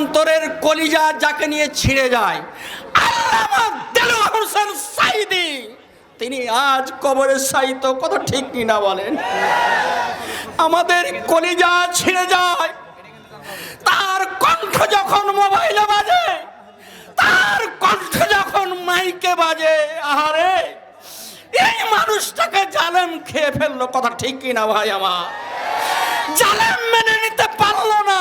অন্তরের কলিজা যাকে নিয়ে ছিঁড়ে যায় তিনি আজ কবরে সাইত কত ঠিক কিনা বলেন? আমাদের কলিজা ছিঁড়ে যায়, তার কণ্ঠ যখন মোবাইলে বাজে, তার কণ্ঠ যখন মাইকে বাজে, আহারে! এই মানুষটাকে জালেম খেয়ে ফেলল, কথা ঠিক কিনা ভাই আমার? জালেম মেনে নিতে পারল না।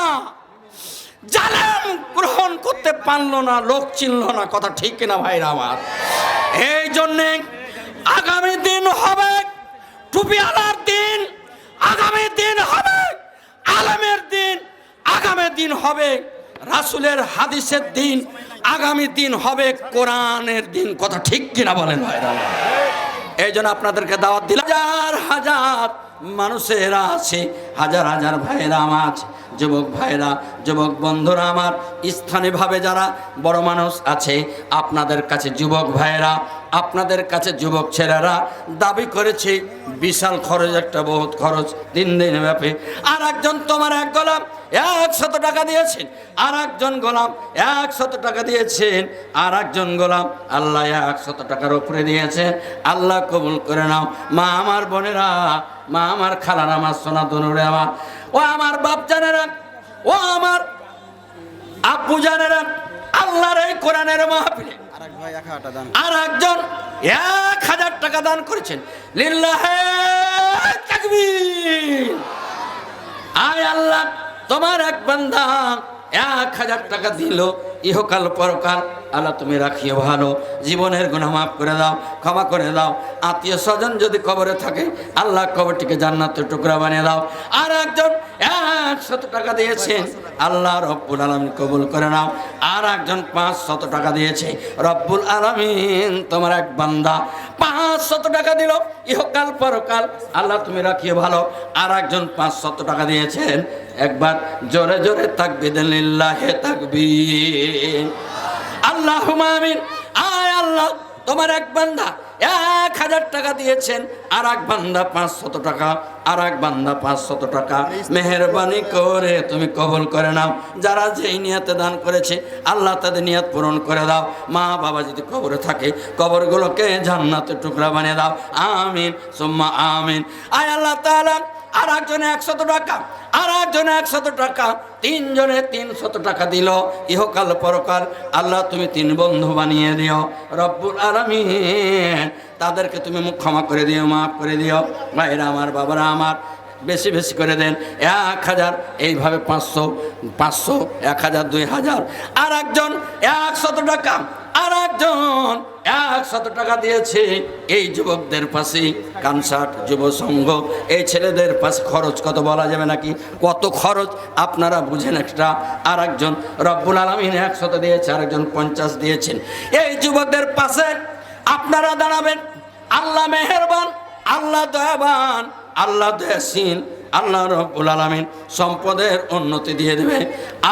জালেম গ্রহণ করতে পারল না, লোক চিনল না, কথা ঠিক কিনা ভাইরা আমার? এই জন্যে আগামী দিন হবে টুপিওয়ালার দিন, আগামী দিন হবে আলমের দিন, আগামী দিন হবে রাসুলের হাদিসের দিন, আগামী দিন হবে কোরআনের দিন, কথা ঠিক কিনা বলেন ভাইরা এই জন্য আপনাদেরকে দাওয়াত দিলাম। হাজার হাজার মানুষেরা আছে, হাজার হাজার ভাইয়েরা আমার আছে, যুবক ভাইরা যুবক বন্ধুরা আমার, স্থানীয়ভাবে যারা বড় মানুষ আছে, আপনাদের কাছে যুবক ভাইয়েরা আপনাদের কাছে যুবক ছেলেরা দাবি করেছে, বিশাল খরচ, একটা বহুত খরচ, দিন দিন ব্যাপী। আর একজন তোমার এক গোলাম, একশত টাকা দিয়েছেন। আর একজন গোলাম, একশত টাকা দিয়েছেন। আর একজন গোলাম, আল্লাহ একশত টাকার উপরে দিয়েছেন। আল্লাহ কবুল করে নাও। মা আমার বোনেরা, মা আমার খালারা আমার সোনা তনুরে আমার, ও আমার বাপ জানেরা, ও আমার আব্বু জানেরা, আল্লাহর এই কোরআনের মাহফিলে আর একজন এক হাজার টাকা দান করেছেন। লিল্লাহে আয় আল্লাহ, তোমার এক বান্দা এক হাজার টাকা দিল। ইহকাল পরকাল, আল্লাহ তুমি রাখিও ভালো। জীবনের গুণা মাফ করে দাও, ক্ষমা করে দাও। আত্মীয় স্বজন যদি কবরে থাকে, আল্লাহ কবরটিকে জান্নাতের টুকরা বানিয়ে দাও। আর একজন একশত টাকা দিয়েছেন আল্লাহ রব্বুল আলমিন কবুল করে নাও। আর একজন পাঁচ শত টাকা দিয়েছে। রব্বুল আলমিন, তোমার এক বান্দা পাঁচশত টাকা দিল। ইহকাল পরকাল আল্লাহ তুমি রাখিও ভালো। আর একজন পাঁচশত টাকা দিয়েছেন। একবার জোরে জোরে থাকবি দিল্লাহে থাকবি আল্লাহ আমিন। আয় আল্লাহ, তোমার এক বান্দা এক হাজার টাকা দিয়েছেন। আর এক বান্দা পাঁচশত টাকা আর এক বান্দা পাঁচশত টাকা মেহরবানি করে, তুমি কবল করে নাও। যারা যেই নিয়াতে দান করেছে, আল্লাহ তাদের নিয়াত পূরণ করে দাও। মা বাবা যদি কবরে থাকে, কবরগুলোকে জান্নাতের টুকরা বানিয়ে দাও। আমিন, সুম্মা আমিন। আয় আল্লাহ তাআলা আর একজনে একশত টাকা আর একজনে একশত টাকা, তিনজনে তিনশত টাকা দিল। ইহকাল পরকাল আল্লাহ তুমি তিন বন্ধু বানিয়ে দিও। রব্বুল আলমিন, তাদেরকে তুমি মুখ ক্ষমা করে দিও, মাফ করে দিও। ভাইরা আমার, বাবারা আমার, বেশি বেশি করে দেন। এক হাজার, এইভাবে পাঁচশো পাঁচশো, এক হাজার, দুই হাজার। আর একজন একশত টাকা আর একজন একশত টাকা দিয়েছে। এই যুবকদের পাশে কানসার্ট যুব সংঘ, এই ছেলেদের পাশে খরচ কত বলা যাবে নাকি? কত খরচ? আপনারা বুঝেন একটা। আর একজন রব্বুল আলমিন একশত দিয়েছে, আরেকজন পঞ্চাশ দিয়েছেন। এই যুবকদের পাশে আপনারা দাঁড়াবেন। আল্লাহ মেহেরবান, আল্লাহ দয়াবান, আল্লাহ দয়াসীন, আল্লাহ রব্বুল আলমিন সম্পদের উন্নতি দিয়ে দেবে।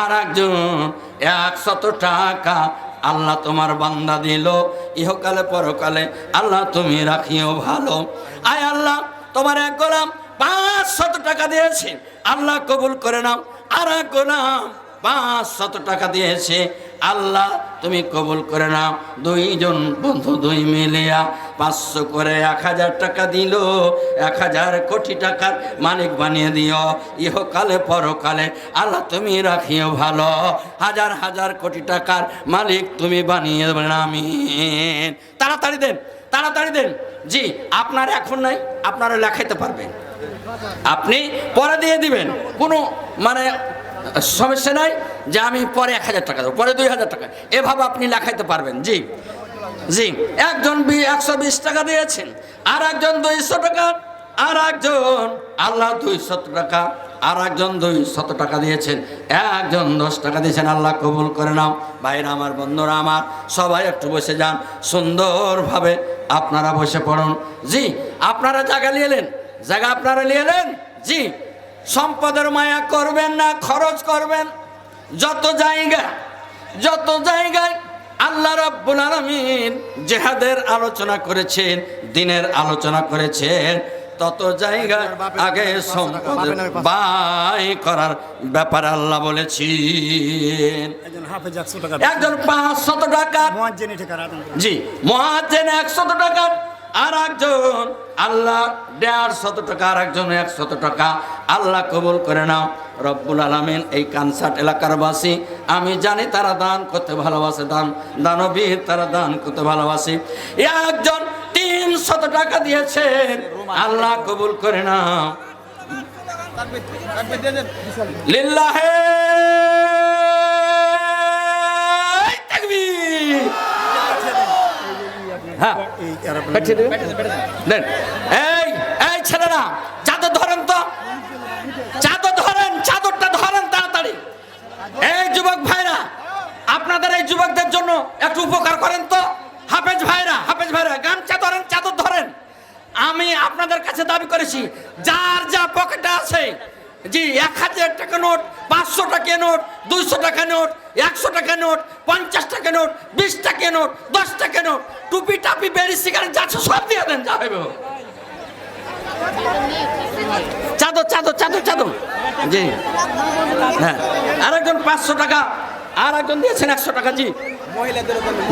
আর একজন একশত টাকা আল্লাহ তোমার বান্দা দিল। ইহকালে পরকালে আল্লাহ তুমি রাখিও ভালো। আয় আল্লাহ, তোমার এক গোলাম পাঁচশত টাকা দিয়েছে। আল্লাহ কবুল করে নাও। আর এক গোলাম পাঁচ শত টাকা দিয়েছে। আল্লাহ, তুমি কবুল করে নাও। দুইজন বন্ধু, দুই মিলিয়া পাঁচশো করে এক হাজার টাকা দিল। এক হাজার কোটি টাকার মালিক বানিয়ে দিও। ইহকালে পরকালে আল্লাহ তুমি রাখিও ভালো। হাজার হাজার কোটি টাকার মালিক তুমি বানিয়ে আমিন। তাড়াতাড়ি দেন তাড়াতাড়ি দেন। জি, আপনার এখন নাই, আপনারা লেখাইতে পারবেন। আপনি পরে দিয়ে দিবেন। কোনো মানে সমস্যা নাই যে আমি পরে এক হাজার টাকা দেবো, পরে দুই হাজার টাকা। এভাবে আপনি লেখাইতে পারবেন। জি। জি। একজন একশো বিশ টাকা দিয়েছেন, আর একজন দুইশো টাকা, আর একজন আল্লাহ দুইশত টাকা, আর একজন দুই শত টাকা দিয়েছেন, একজন দশ টাকা দিয়েছেন, আল্লাহ কবুল করে নাও। ভাইরা আমার, বন্ধুরা আমার, সবাই একটু বসে যান, সুন্দরভাবে আপনারা বসে পড়ুন। জি, আপনারা জায়গা নিয়েলেন জায়গা আপনারা নিয়েলেন জি সম্পদের মায়া করবেন না খরচ করবেন। যত জায়গা যত জায়গায় আল্লাহ রাব্বুল আলামিন জেহাদের আলোচনা করেছেন দিনের আলোচনা করেছেন তত জায়গায় আগে সম্পদ বাই করার ব্যাপার আল্লাহ বলেছেন। একজন পাঁচশত টাকা। জি মহাজেন একশত টাকা। আর একজন আল্লাহ দেড় শত টাকা আর একজন একশত টাকা। আল্লাহ কবুল করে নাও। রব্বুল আলমিন এই কানসার্ট এলাকার বাসী। আমি জানি তারা দান করতে ভালোবাসে দান দানবীর তারা দান করতে ভালোবাসে। একজন তিন শত টাকা দিয়েছেন আল্লাহ কবুল করে নাও। লিল্লাহে তাকবীর হ্যাঁ। এই পাঠিয়ে দেবে দেন এই এই ছেলেরা চাদর ধরেন তো। চাদর ধরেন চাদরটা ধরেন তাড়াতাড়ি। এই যুবক ভাইরা আপনাদের এই যুবকদের জন্য একটু উপকার করেন তো। হাফেজ ভাইরা হাফেজ ভাইরা গামছা ধরেন চাদর ধরেন। আমি আপনাদের কাছে দাবি করেছি যার যা পকেটে আছে জি, এক হাজার টাকা নোট, পাঁচশো টাকা নোট, দুইশো টাকা নোট, একশো টাকা নোট, পঞ্চাশ টাকা নোট, বিশ টাকা নোট, দশ টাকা নোট, টুপি টাপি, বেরি, সিগারেট যাচ্ছে সব দিয়ে দেন, যা হবে। চাদর চাদর চাদর চাদর। জি। হ্যাঁ। আর একজন পাঁচশো টাকা আর একজন দিয়েছেন একশো টাকা, জি।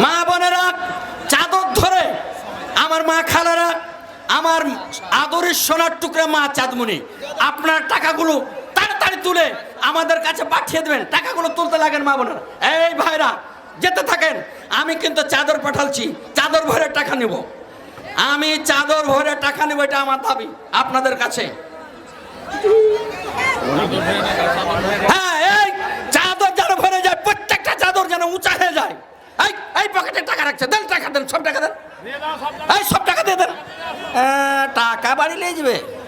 মা বোনেরা, চাদর ধরে, আমার মা খালারা আমার আদরের সোনার টুকরা মা চাঁদমণি, আপনার টাকাগুলো তাড়াতাড়ি তুলে আমাদের কাছে পাঠিয়ে দেবেন। টাকাগুলো তুলতে লাগেন মা বোনেরা। এই ভাইরা, যেতে থাকেন। আমি কিন্তু চাদর পাঠালছি। চাদর ভরে টাকা নেব। আমি চাদর ভরে টাকা নেব, এটা আমার দাবি আপনাদের কাছে। হ্যাঁ এই চাদর যেন ভরে যায় প্রত্যেকটা চাদর যেন উঁচা হয়ে যায় এই এই পকেটে টাকা রাখছে দেন টাকা দেন সব টাকা দেন এই সব টাকা দিয়ে দেন নিয়ে যাবে।